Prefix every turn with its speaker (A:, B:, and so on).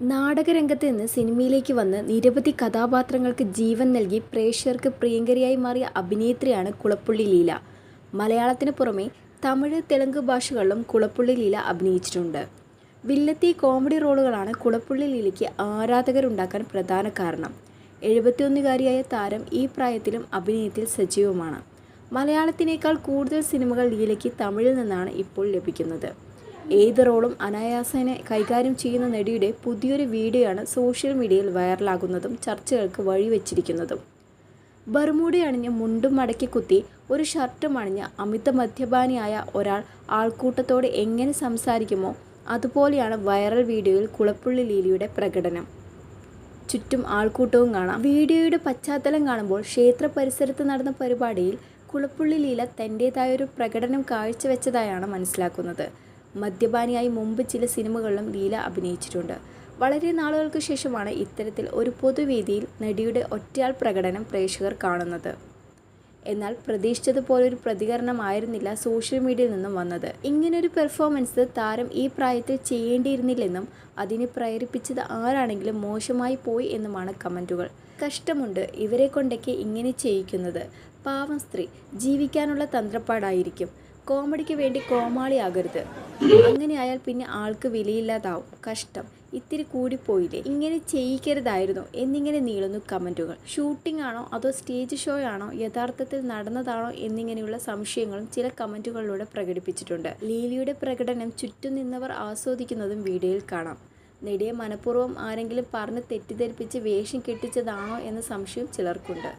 A: നാടകരംഗത്ത് നിന്ന് സിനിമയിലേക്ക് വന്ന് നിരവധി കഥാപാത്രങ്ങൾക്ക് ജീവൻ നൽകി പ്രേക്ഷകർക്ക് പ്രിയങ്കരിയായി മാറിയ അഭിനേത്രിയാണ് കുളപ്പുള്ളി ലീല. മലയാളത്തിന് പുറമെ തമിഴ് തെലുങ്ക് ഭാഷകളിലും കുളപ്പുള്ളി ലീല അഭിനയിച്ചിട്ടുണ്ട്. വില്ലത്തി കോമഡി റോളുകളാണ് കുളപ്പുള്ളി ലീലയ്ക്ക് ആരാധകരുണ്ടാക്കാൻ പ്രധാന കാരണം. എഴുപത്തിയൊന്നുകാരിയായ താരം ഈ പ്രായത്തിലും അഭിനയത്തിൽ സജീവമാണ്. മലയാളത്തിനേക്കാൾ കൂടുതൽ സിനിമകൾ ലീലയ്ക്ക് തമിഴിൽ നിന്നാണ് ഇപ്പോൾ ലഭിക്കുന്നത്. ഏത് റോളും അനായാസേന കൈകാര്യം ചെയ്യുന്ന നടിയുടെ പുതിയൊരു വീഡിയോയാണ് സോഷ്യൽ മീഡിയയിൽ വൈറലാകുന്നതും ചർച്ചകൾക്ക് വഴിവെച്ചിരിക്കുന്നതും. ബർമൂടി അണിഞ്ഞ് മുണ്ടും മടക്കി കുത്തി ഒരു ഷർട്ടും അണിഞ്ഞ് അമിത മദ്യപാനിയായ ഒരാൾ ആൾക്കൂട്ടത്തോട് എങ്ങനെ സംസാരിക്കുമോ അതുപോലെയാണ് വൈറൽ വീഡിയോയിൽ കുളപ്പുള്ളി ലീലിയുടെ പ്രകടനം. ചുറ്റും ആൾക്കൂട്ടവും കാണാം. വീഡിയോയുടെ പശ്ചാത്തലം കാണുമ്പോൾ ക്ഷേത്ര പരിസരത്ത് നടന്ന പരിപാടിയിൽ കുളപ്പുള്ളി ലീല തന്റേതായൊരു പ്രകടനം കാഴ്ചവെച്ചതായാണ് മനസ്സിലാക്കുന്നത്. മദ്യപാനിയായി മുമ്പ് ചില സിനിമകളിലും ലീല അഭിനയിച്ചിട്ടുണ്ട്. വളരെ നാളുകൾക്ക് ശേഷമാണ് ഇത്തരത്തിൽ ഒരു പൊതുവേദിയിൽ നടിയുടെ ഒറ്റയാൾ പ്രകടനം പ്രേക്ഷകർ കാണുന്നത്. എന്നാൽ പ്രതീക്ഷിച്ചതുപോലൊരു പ്രതികരണമായിരുന്നില്ല സോഷ്യൽ മീഡിയയിൽ നിന്നും വന്നത്. ഇങ്ങനൊരു പെർഫോമൻസ് താരം ഈ പ്രായത്തിൽ ചെയ്യേണ്ടിയിരുന്നില്ലെന്നും അതിനെ പ്രേരിപ്പിച്ചത് ആരാണെങ്കിലും മോശമായി പോയി എന്നുമാണ് കമന്റുകൾ കഷ്ടമുണ്ട് ഇവരെ കൊണ്ടൊക്കെ ഇങ്ങനെ ചെയ്യിക്കുന്നത്. പാവം സ്ത്രീ ജീവിക്കാനുള്ള തന്ത്രപ്പാടായിരിക്കും. കോമഡിക്ക് വേണ്ടി കോമാളിയാകരുത് അങ്ങനെയായാൽ പിന്നെ ആൾക്ക് വിലയില്ലാതാവും. കഷ്ടം. ഇത്തിരി കൂടിപ്പോയില്ലേ? ഇങ്ങനെ ചെയ്യിക്കരുതായിരുന്നു. എന്നിങ്ങനെ നീളുന്നു കമന്റുകൾ. ഷൂട്ടിംഗ് ആണോ അതോ സ്റ്റേജ് ഷോ ആണോ യഥാർത്ഥത്തിൽ നടന്നതാണോ? എന്നിങ്ങനെയുള്ള സംശയങ്ങളും ചില കമന്റുകളിലൂടെ പ്രകടിപ്പിച്ചിട്ടുണ്ട്. ലീലിയുടെ പ്രകടനം ചുറ്റും നിന്നവർ ആസ്വദിക്കുന്നതും വീഡിയോയിൽ കാണാം. നെടിയെ മനഃപൂർവം ആരെങ്കിലും പറഞ്ഞ് തെറ്റിദ്ധരിപ്പിച്ച് വേഷം കെട്ടിച്ചതാണോ എന്ന സംശയം ചിലർക്കുണ്ട്.